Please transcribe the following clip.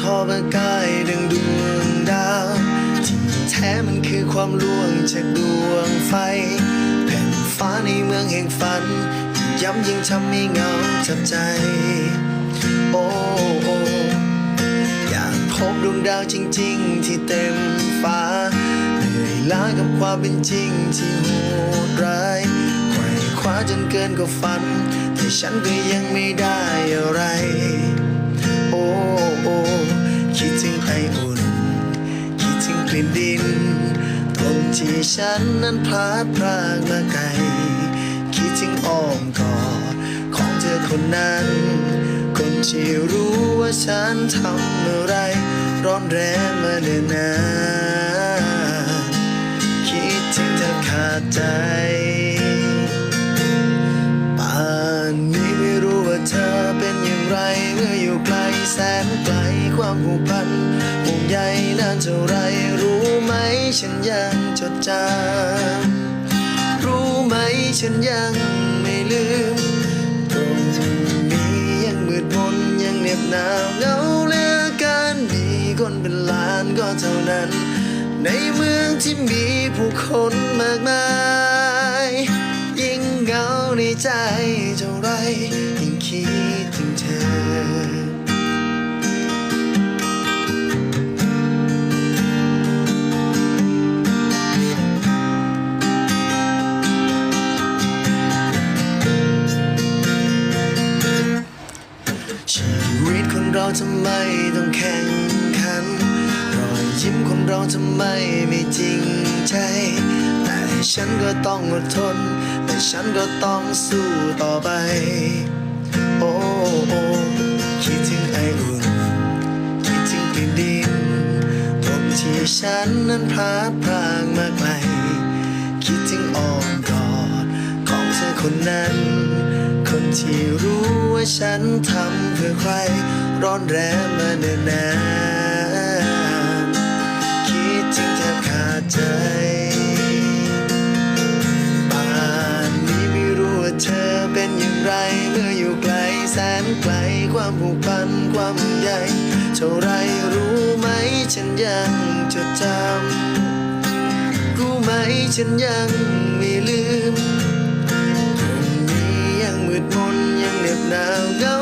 ทอประกายดังดวงดาวที่แท้มันคือความลวงจากดวงไฟแผ่นฟ้าในเมืองแห่งฝัน ย้ำยิ่งทำให้เงาจับใจ โอ้โออยากพบดวงดาวจริง ๆ ที่เต็มฟ้าเหนื่อยล้ากับความเป็นจริงที่โหดร้ายไขว่คว้าจนเกินกว่าฝัน แต่ฉันก็ยังไม่ได้อะไร โอ คิดถึงไออุ่น คิดถึงกลิ่นดินตรงที่ฉันนั้นพลาดพลาดมาไกล คิดถึงอ้อมกอดของเธอคนนั้น คนที่รู้ว่าฉันทำอะไร ร้อนแรงมาเนิ่นนานคิดถึงเธอขาดใจ นไกลความผูกพันห่วงใยนานเท่าไรรู้ไหมฉันยังจดจำรู้ไหมฉันยังไม่ลืมตรงนี้ยังมืดมนยังเหน็บหนาวเหงาเหลือเกันมีคนเป็นล้านก็เท่านั้น ในเมืองที่มีผู้คนมากมายยิ่งเหงาในใจเท่าไรยิ่งคิด ทำไมต้องแข่งขัน รอยยิ้มคนเราทำไมไม่จริงใจ แต่ฉันก็ต้องอดทน แต่ฉันก็ต้องสู้ต่อไป โอ้โอ้คิดถึงไออุ่น คิดถึงกลิ่นดินตรงที่ฉันนั้นพลาดพลางมาไกล คิดถึงอ้อมกอดของเธอคนนั้น คนที่รู้ว่าฉันทำเพื่อใคร ร้อนแรงมาเนิ่นนานคิดถึงแทบขาดใจป่านนี้ไม่รู้ว่าเธอเป็นอย่างไร เมื่ออยู่ไกลแสนไกลความผูกพันความใหญ่เท่าไรรู้ไหมฉันยังจดจำรู้ไหมฉันยังไม่ลืมตรงนี้ยังมืดมนยังเหน็บหนาวเงา